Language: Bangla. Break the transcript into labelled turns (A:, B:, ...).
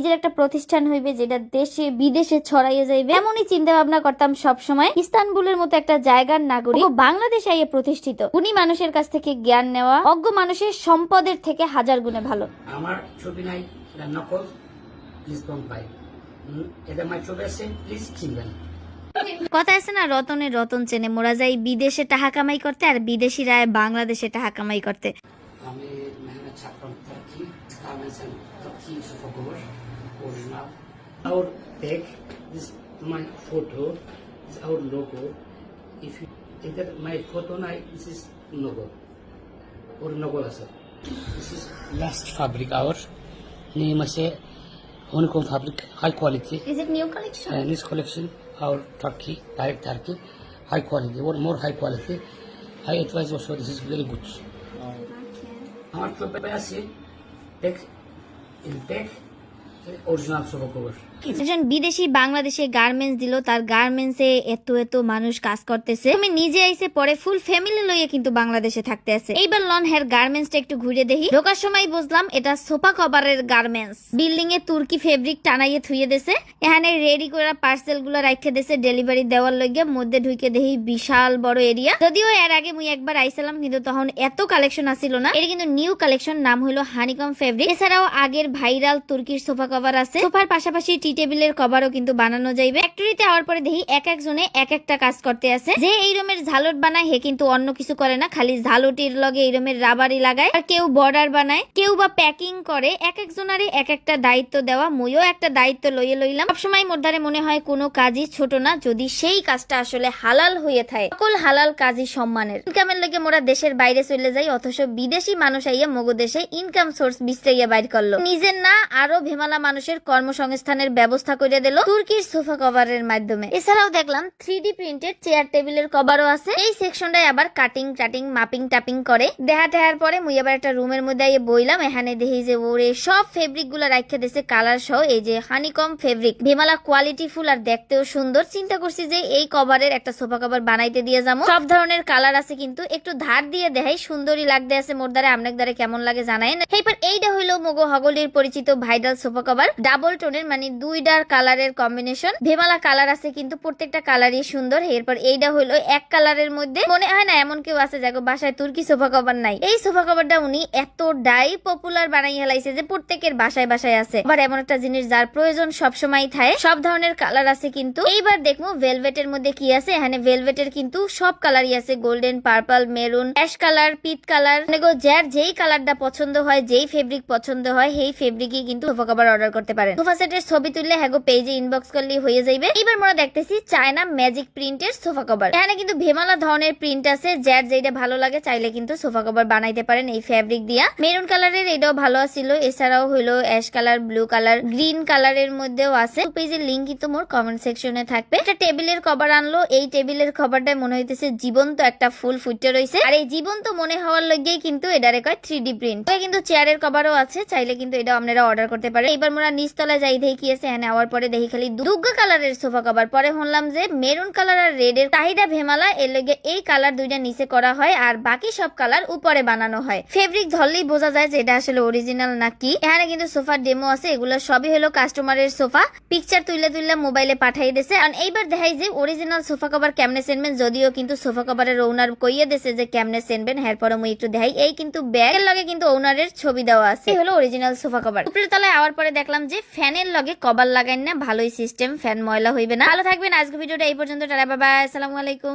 A: নিজের একটা প্রতিষ্ঠান হইবে যেটা দেশে বিদেশে ছড়াইয়া যাইবে। এমনই চিন্তা ভাবনা করতাম সব সময় ইস্তানবুলের মতো একটা জায়গার নাগরিক। ও বাংলাদেশ আইয়ে প্রতিষ্ঠিত। উনি মানুষের কাছ থেকে জ্ঞান নেওয়া অজ্ঞ মানুষের সম্পদের থেকে হাজার গুণে ভালো।
B: আমার ছবি নাই নকল। প্লিজ ডোন্ট বাই এটা আমার ছবি আছে প্লিজ চিনবেন
A: কথা আছে না রতনের রতন চেনে। মোরা যাই বিদেশে টাকা কামাই করতে আর বিদেশিরা আয় বাংলাদেশে টাকা কামাই করতে।
B: আমি মেহনত এন্ড তুর্কি is now. Our back, this my photo, is our logo. If you enter my photo now, this is logo or logo sir. This is last fabric our name is honeycomb fabric, high quality.
A: Is it new collection?
B: And this collection, our Turkey, direct Turkey, high quality or more high quality. I advise also this is very good. Okay. Our back in back
A: একজন বিদেশি বাংলাদেশে গার্মেন্টস দিল, তার গার্মেন্টসে এত এত মানুষ কাজ করতেছে। তুমি নিজে আইসে পরে ফুল ফ্যামিলি লইয়ে কিন্তু বাংলাদেশে থাকতে আছে। এইবার লন হেয়ার গার্মেন্টসটা একটু ঘুরে দেখি। ঢোকার সময় বুঝলাম এটা সোফা কভারের গার্মেন্টস। বিল্ডিং এ তুর্কি ফেব্রিক টানাইয়ে থুয়ে দেছে। এখানে রেডি করা পার্সেলগুলো রাখে দেছে ডেলিভারি দেওয়ার লইগে। মধ্যে ঢুকে দেখি বিশাল বড় এরিয়া যদিও এর আগে মুই একবার আইছিলাম, কিন্তু তখন এত কালেকশন আসিল না। এটা কিন্তু নিউ কালেকশন নাম হলো হানিকম ফেব্রিক এছাড়াও আগের ভাইরাল তুর্কির সোফা কভার আছে। সোফার পাশাপাশি টি টেবিলের কভারও কিন্তু বানানো যাইবে। ফ্যাক্টরিতে আওয়ার পরে দেখি এক একজনে এক একটা কাজ করতে আছে। যে এই রুমের ঝালট বানায় হে কিন্তু অন্য কিছু করে না। খালি ঝালটির লগে এই রুমের রাবারি লাগায়। আর কেউ বর্ডার বানায়, কেউ বা প্যাকিং করে। এক একজনারে এক একটা দায়িত্ব দেওয়া। মুইও একটা দায়িত্ব লইয়ে লইলাম। সবসময় মোদ্দারে মনে হয় কোনো কাজই ছোট না। যদি সেই কাজটা আসলে হালাল হয়ে থাকে, সকল হালাল কাজই সম্মানের। ইনকামের লগে মোরা দেশের বাইরে চলে যাই, অথচ বিদেশি মানুষ আইয়া মগো দেশে ইনকাম সোর্স বিস্তাইয়া বাইর করল। নিজের না, আরও ভেমালা মানুষের কর্মসংস্থানের ব্যবস্থা করে দিল তুর্কির সোফা কভারের মাধ্যমে। এছাড়াও দেখলাম থ্রি ডি প্রিন্টেড চেয়ার টেবিলের কভারও আছে। এই সেকশনটায় আবার কাটিং, টাটিং, মাপিং, টাপিং করে। দেখা টেহার পরে মুই আবার একটা রুমের মধ্যে আইয়ে বইলাম, এখানে দেখি যে ওরে সব ফেব্রিকগুলো রাখতে দিছে কালার সহ, এই যে হানিকম ফেব্রিক। ভেমালা কোয়ালিটি ফুল আর দেখতেও সুন্দর। চিন্তা করছি যে এই কভারের একটা সোফা কভার বানাইতে দিয়ে যাব সব ধরনের কালার আছে কিন্তু একটু ধার দিয়ে দেখাই সুন্দরী লাগতে আছে মোর দ্বারা। আপনার দ্বারা কেমন লাগে জানাই না। এইবার এইটা হইল মোগো হগলির পরিচিত ভাইরাল সোফা কভার ডাবল টোনের মানে দুইটার কালারের কম্বিনেশন ভেমালা কালার আছে কিন্তু প্রত্যেকটা কালারই সুন্দর। এরপর এইটা হইল এক কালারের মধ্যে। মনে হয় না এমন কেউ আছে যাগো বাসায় তুর্কি সোফা কভার নাই। এই সোফা কভারটা উনি এতটাই পপুলার বানাই হেলাইছে যে প্রত্যেকের বাসায় বাসায় আছে। আবার এমন একটা জিনিস যার প্রয়োজন সবসময় থাকে সব ধরনের কালার আছে কিন্তু। এইবার দেখব ভেলভেটের মধ্যে কি আছে। এখানে ভেলভেটের কিন্তু সব কালারই আছে। Golden purple maroon ash colour পিত কালার যার যেই কালারটা পছন্দ হয়, যেই ফেব্রিক পছন্দ হয়, সেই ফেব্রিকই কিন্তু সোফা কভার অর্ডার করতে পারেন। সোফা সেটের ছবি তুললে হ্যাগো পেজে ইনবক্স করলেই হয়ে যাইবে। এবার আমরা দেখতেছি চায়না ম্যাজিক প্রিন্টের সোফা কভার এখানে কিন্তু ভেমালা ধরনের প্রিন্ট আছে, যার যেটা ভালো লাগে চাইলে কিন্তু সোফা কভার বানাইতে পারেন এই ফেব্রিক দিয়া। মেরুন কালারের এটাও ভালো ছিল এছাড়াও হলো ash colour blue colour green কালারের মধ্যেও আছে। পেজের লিঙ্ক কিন্তু মোর কমেন্ট সেকশনে থাকবে। একটা টেবিলের কভার আনলো, এই টেবিলের কভারটাই মনে হইতেছে জীবন্ত একটা ফুল ফুটে রয়েছে আর এই জীবন্ত মনে হওয়ার লগেই কিন্তু এটারে কয় থ্রি ডি প্রিন্ট কিন্তু চেয়ারের কভারও আছে, চাইলে কিন্তু এটা আপনারা অর্ডার করতে পারেন। এবার মোরা নিচতলায় যাই দেখি আছে হ্যাঁ নেওয়ার পরে দেখি খালি দুগ্গা কালারের সোফা কভার। পরে শুনলাম যে মেরুন কালার আর রেড এর চাহিদা ভেমালা, এর লগে এই কালার দুইটা নিচে করা হয় আর বাকি সব কালার উপরে বানানো হয়। ফেব্রিক ধরলেই বোঝা যায় যে এটা আসলে অরিজিনাল নাকি। এখানে কিন্তু সোফার ডেমো আছে, এগুলো সবই হলো কাস্টমারের সোফা। পিকচার তুলে তুলে মোবাইলে পাঠাই দিছে। আর এইবার দেখাই যে অরিজিনাল সোফা কভার কেমনে সেনবেন, যদিও কিন্তু সোফা কভারের ওনার কইয়ে দিছে যে কেমনে সেনবেন। এরপরে মুই একটু দেখাই। এই কিন্তু ব্যাগের লগে কিন্তু ওনারের ছবি দেওয়া আছে। হলো অরিজিনাল সোফা কভার। উপরের তলায় আওয়ার পরে দেখলাম যে ফ্যানের লগে কভার লাগাই না, ভালোই সিস্টেম ফ্যান ময়লা হইবে না। ভালো থাকবেন আজকে ভিডিওটা এই পর্যন্ত, টাটা বাবা আসসালামু আলাইকুম।